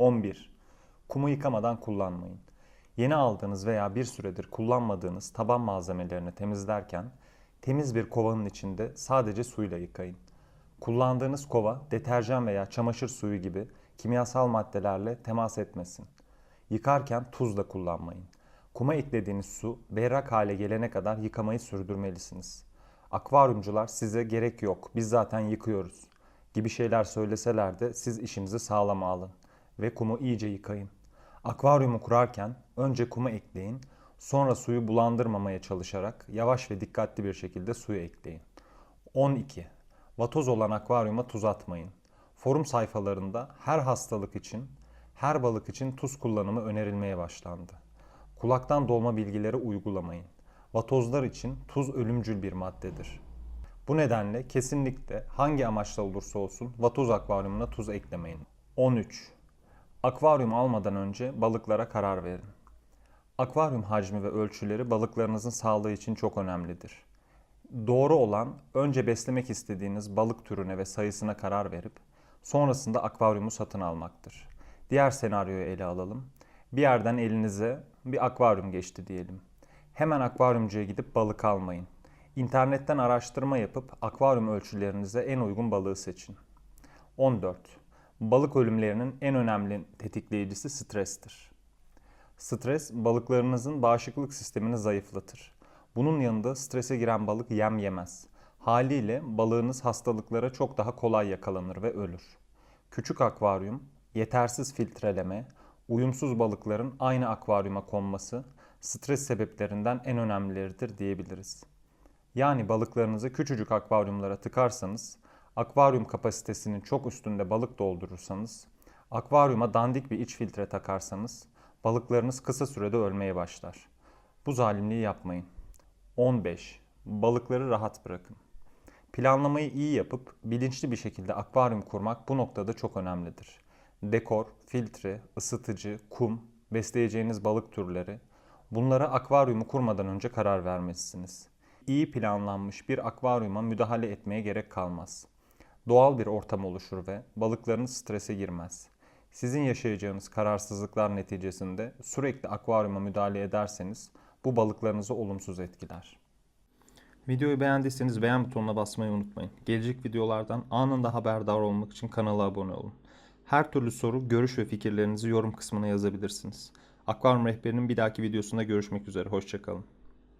11. Kumu yıkamadan kullanmayın. Yeni aldığınız veya bir süredir kullanmadığınız taban malzemelerini temizlerken temiz bir kovanın içinde sadece suyla yıkayın. Kullandığınız kova deterjan veya çamaşır suyu gibi kimyasal maddelerle temas etmesin. Yıkarken tuz da kullanmayın. Kuma eklediğiniz su berrak hale gelene kadar yıkamayı sürdürmelisiniz. Akvaryumcular size gerek yok biz zaten yıkıyoruz gibi şeyler söyleseler de siz işinizi sağlama alın ve kumu iyice yıkayın. Akvaryumu kurarken önce kumu ekleyin, sonra suyu bulandırmamaya çalışarak yavaş ve dikkatli bir şekilde suyu ekleyin. 12. Vatoz olan akvaryuma tuz atmayın. Forum sayfalarında her hastalık için, her balık için tuz kullanımı önerilmeye başlandı. Kulaktan dolma bilgileri uygulamayın. Vatozlar için tuz ölümcül bir maddedir. Bu nedenle kesinlikle hangi amaçla olursa olsun vatoz akvaryumuna tuz eklemeyin. 13. Akvaryum almadan önce balıklara karar verin. Akvaryum hacmi ve ölçüleri balıklarınızın sağlığı için çok önemlidir. Doğru olan önce beslemek istediğiniz balık türüne ve sayısına karar verip sonrasında akvaryumu satın almaktır. Diğer senaryoyu ele alalım. Bir yerden elinize bir akvaryum geçti diyelim. Hemen akvaryumcuya gidip balık almayın. İnternetten araştırma yapıp akvaryum ölçülerinize en uygun balığı seçin. 14. Balık ölümlerinin en önemli tetikleyicisi strestir. Stres balıklarınızın bağışıklık sistemini zayıflatır. Bunun yanında strese giren balık yem yemez. Haliyle balığınız hastalıklara çok daha kolay yakalanır ve ölür. Küçük akvaryum, yetersiz filtreleme, uyumsuz balıkların aynı akvaryuma konması stres sebeplerinden en önemlileridir diyebiliriz. Yani balıklarınızı küçücük akvaryumlara tıkarsanız, akvaryum kapasitesinin çok üstünde balık doldurursanız, akvaryuma dandik bir iç filtre takarsanız, balıklarınız kısa sürede ölmeye başlar. Bu zalimliği yapmayın. 15. Balıkları rahat bırakın. Planlamayı iyi yapıp bilinçli bir şekilde akvaryum kurmak bu noktada çok önemlidir. Dekor, filtre, ısıtıcı, kum, besleyeceğiniz balık türleri bunlara akvaryumu kurmadan önce karar vermelisiniz. İyi planlanmış bir akvaryuma müdahale etmeye gerek kalmaz. Doğal bir ortam oluşur ve balıklarınız strese girmez. Sizin yaşayacağınız kararsızlıklar neticesinde sürekli akvaryuma müdahale ederseniz bu balıklarınızı olumsuz etkiler. Videoyu beğendiyseniz beğen butonuna basmayı unutmayın. Gelecek videolardan anında haberdar olmak için kanala abone olun. Her türlü soru, görüş ve fikirlerinizi yorum kısmına yazabilirsiniz. Akvaryum Rehberi'nin bir dahaki videosunda görüşmek üzere. Hoşçakalın.